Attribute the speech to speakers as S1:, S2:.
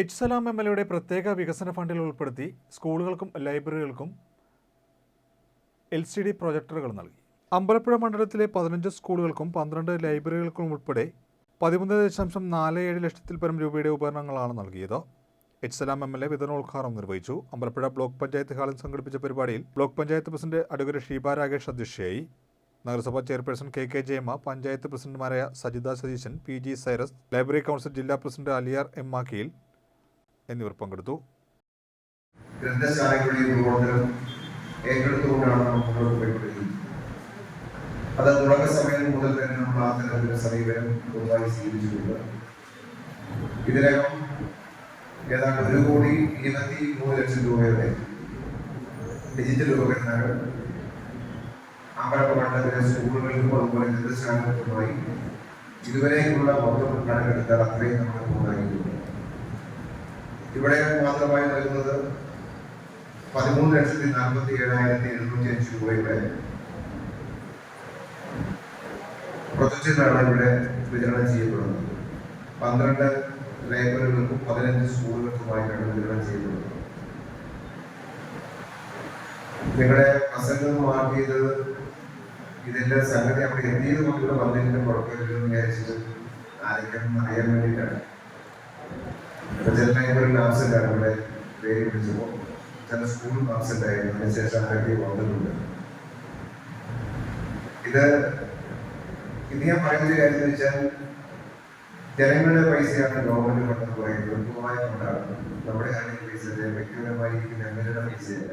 S1: H Salam M L എയുടെ പ്രത്യേക വികസന ഫണ്ടിൽ ഉൾപ്പെടുത്തി സ്കൂളുകൾക്കും ലൈബ്രറികൾക്കും എൽ സി ഡി പ്രൊജക്ടറുകൾ നൽകി. അമ്പലപ്പുഴ മണ്ഡലത്തിലെ പതിനഞ്ച് സ്കൂളുകൾക്കും പന്ത്രണ്ട് ലൈബ്രറികൾക്കും ഉൾപ്പെടെ പതിമൂന്ന് ദശാംശം നാല് ഏഴ് ലക്ഷത്തിൽ പരം രൂപയുടെ ഉപകരണങ്ങളാണ് നൽകിയത്. H Salam M L A വിതരണോദ്ഘാടനം നിർവഹിച്ചു. അമ്പലപ്പുഴ ബ്ലോക്ക് പഞ്ചായത്ത് ഹാളിൽ സംഘടിപ്പിച്ച പരിപാടിയിൽ block panchayat president advocate Sheeba Rakesh അധ്യക്ഷയായി. നഗരസഭാ chairperson K K Jayamma panchayat പ്രസിഡന്റുമാരായ Sajitha Satheesan P G Cyrus library council ജില്ലാ പ്രസിഡന്റ് അലിയാർ എം മാക്കിയിൽ എന്നിവർ പങ്കെടുത്തു.
S2: ഗ്രന്ഥശാലകളുടെ അത് തുടക്ക സമയം മുതൽ തന്നെ നമ്മൾ ആ തരത്തിലുള്ള സമീപനം പൊതുവായി സ്വീകരിച്ചിട്ടുണ്ട്. ഇതിനകം ഏതാണ്ട് ഒരു കോടി ഇരുപത്തി മൂന്ന് ലക്ഷം രൂപയുടെ ഡിജിറ്റൽ ഉപകരണങ്ങൾ അമ്പലപ്പ മണ്ഡലത്തിലെ സ്കൂളുകൾക്കും അതുപോലെ ഗ്രന്ഥശാലകൾക്കുമായി ഇതുവരെയുള്ള മൊത്തം കണക്കെടുത്താൽ അത്രയും നമ്മൾ ഇവിടെ മാത്രമായി നൽകുന്നത് പതിമൂന്ന് ലക്ഷത്തി നാൽപ്പത്തി ഏഴായിരത്തി എഴുന്നൂറ്റി അഞ്ച് രൂപയുടെ പ്രൊജക്റ്റുകളാണ് ഇവിടെ വിതരണം ചെയ്യപ്പെടുന്നത്. പന്ത്രണ്ട് ലൈബ്രറികൾക്കും പതിനഞ്ച് സ്കൂളുകൾക്കുമായിട്ടാണ് വിതരണം ചെയ്യപ്പെടുന്നത്. നിങ്ങളുടെ പ്രസംഗം മാർക്ക് ചെയ്തത് ഇതിന്റെ സംഗതി അവിടെ എത്തിയത് കൊണ്ടുള്ള വന്നതിന്റെ പുറത്തേക്ക് വിചാരിച്ചിട്ട് ആരെങ്കിലും അറിയാൻ വേണ്ടിയിട്ടാണ്. ലൈബ്രറിയിൽ ആബ്സെന്റ് ആണ് ഇവിടെ പേര് വിളിച്ചപ്പോൾ ചില സ്കൂളിൽ ആബ്സെന്റ് ആയിരുന്നു അതിനുശേഷം ആരൊക്കെ വന്നിട്ടുണ്ട്. ഇത് ഇത് ഞാൻ പറയുന്ന കാര്യം വെച്ചാൽ ജനങ്ങളുടെ പൈസയാണ് ഗവൺമെന്റ് ഫണ്ട് പറയുന്നത് നമ്മുടെ ആണെങ്കിൽ പൈസ എൽ എയുടെ പൈസയല്ല